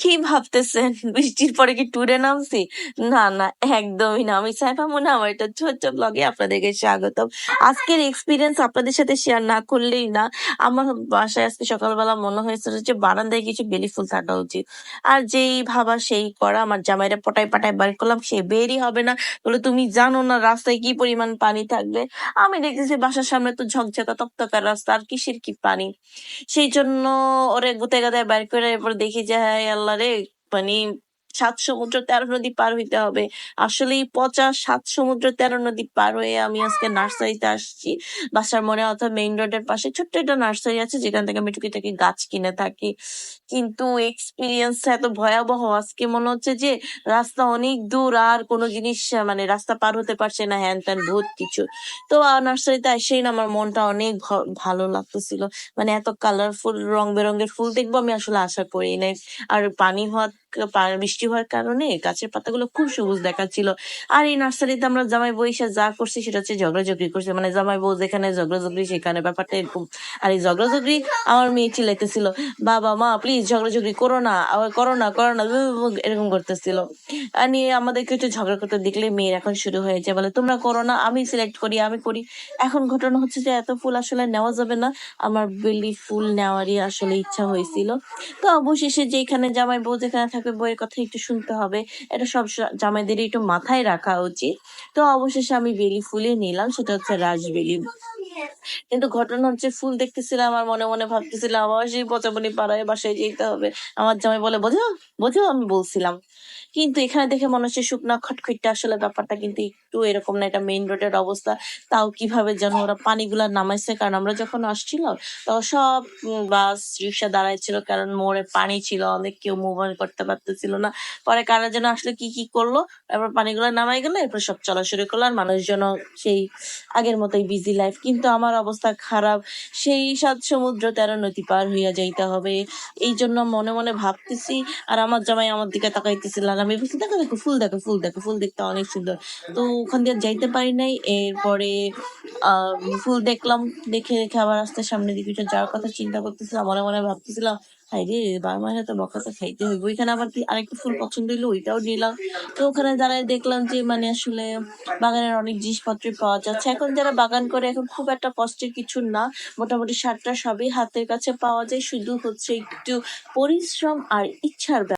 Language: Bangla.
কি ভাবতেছেন? বৃষ্টির পরে কি ট্যুরে নামছি? না না, একদমই না। আমি সাইফা মনে, আমার একটা ছোট্ট ব্লগে আপনাদেরকে স্বাগতম। আজকের এক্সপিরিয়েন্স আপনাদের সাথে শেয়ার না করলেই না, আমার বাসায় আজকে সকালবেলা মনে হয়েছিল যে বারান্দায় কিছু বেলি ফুল থাকা উচিত। আর যেই ভাবা সেই করা, আমার জামাইরা পটায় পাটায় বাড়ি করলাম, সে বেরই হবে না। বলে, তুমি জানো না রাস্তায় কি পরিমাণ পানি থাকবে? আমি দেখতেছি বাসার সামনে তো ঝকঝকা তপ্তকার রাস্তা, আর কিসের কি পানি? সেই জন্য ওরে গুতে গাদায় বাইর করে এরপর দেখি যে হ্যাঁ আল্লাহ রে মানে সাত সমুদ্র তেরো নদী পার হইতে হবে। আসলে পচা সাত সমুদ্র তেরো নদী পার হয়ে আমি আজকে নার্সারিতে আসছি। বাসার মনে অর্থাৎ মেইন রোডের পাশে ছোট্ট একটা নার্সারি আছে, যেখান থেকে আমি টুকিটাকি গাছ কিনে থাকি। কিন্তু এক্সপিরিয়েন্স এত ভয়াবহ আজকে মনে হচ্ছে যে রাস্তা অনেক দূর, আর কোনো জিনিস মানে রাস্তা পার হতে পারছে না, হ্যান ত্যান বহুত কিছু। তো নার্সারিতে এসেই না আমার মনটা অনেক ভালো লাগতেছিল। মানে এত কালারফুল রং বেরঙের ফুল দেখব আমি আসলে আশা করি নাই। আর পানি হওয়ার পা- বৃষ্টি হওয়ার কারণে গাছের পাতাগুলো খুব সবুজ দেখাচ্ছিল। আর এই নার্সারিতে আমরা জামাই বইসা যা করছি সেটা হচ্ছে ঝগড়াঝগড়ি করছে। মানে জামাই বউ যেখানে ঝগড়াঝগড়ি সেখানে ব্যাপারটা এরকম। আর এই ঝগড়াঝগড়ি আমার মেয়ে চিল্লাইতেছিল, বাবা, মা প্লিজ ঝগড়াঝগড়ি করো না আবার করো না করো না। এরকম করতেছিল। আর নিয়ে আমাদেরকে একটু ঝগড়া করতে দেখলে মেয়ের এখন শুরু হয়েছে, বলে, তোমরা করো না, আমি সিলেক্ট করি, আমি করি। এখন ঘটনা হচ্ছে যে এত ফুল আসলে নেওয়া যাবে না। আমার বেলি ফুল নেওয়ারই আসলে ইচ্ছা হয়েছিল। তো অবশেষে যেখানে জামাই বউ যেখানে থাকবে বইয়ের কথা একটু শুনতে হবে। এটা সব জামাইদের একটু মাথায় রাখা উচিত। তো অবশেষে আমি বেলি ফুলে নিলাম, সেটা হচ্ছে রাজবেলি কিন্তু ঘটনা হচ্ছে ফুল দেখতেছিলাম আর মনে মনে ভাবতেছিলাম আমার সেই পচাবনি পাড়ায় বাসায় যেতে হবে। আমার জামাই বলে, বোঝো বোঝো আমি বলছিলাম। কিন্তু এখানে দেখে মনে হচ্ছে শুকনা খটখটটা আসলে ব্যাপারটা কিন্তু একটু এরকম না, এটা মেইন রোডের অবস্থা। তাও কীভাবে যেন ওরা পানিগুলা নামাইছে, কারণ আমরা যখন আসছিলাম তখন সব বাস, রিক্সা দাঁড়াইছিল, কারণ মোড়ে পানি ছিল, অনেক কেউ মোবাইল করতে পারতেছিল না। পরে কারা যেন আসলে, কি কি করল, এরপর পানিগুলো নামাই গেলো, এরপর সব চলা শুরু করল, আর মানুষজন সেই আগের মতোই বিজি লাইফ কিন্তু আমার অবস্থা খারাপ, সেই সাত সমুদ্র তেরো নদী পার হইয়া যাইতে হবে। এই জন্য মনে মনে ভাবতেছি, আর আমার জামাই আমার দিকে তাকাইতেছিল আর আমি বলছি, দেখো দেখো, ফুল দেখো ফুল দেখো, ফুল দেখতে অনেক সুন্দর। তো ওখান দিয়ে যাইতে পারি নাই। এরপরে ফুল দেখলাম, দেখে দেখে আবার রাস্তার সামনে দিকে যাওয়ার কথা চিন্তা করতেছিলাম, মনে মনে ভাবতেছিলাম হাই রে মায়ের হাতে বকা তো খাইতে হইব। ওইখানে আবার কি আরেকটা ফুল পছন্দ হইল, ওইটাও নিলাম। তো ওখানে দাঁড়ায় দেখলাম যে মানে আসলে বাগানের অনেক জিনিসপত্র পাওয়া যাচ্ছে। এখন যারা বাগান করে, এখন খুব একটা কষ্টের কিছু না। মোটামুটি সারটা সবই হাতের কাছে পাওয়া যায়। শুধু হচ্ছে একটু পরিশ্রম আর ইচ্ছার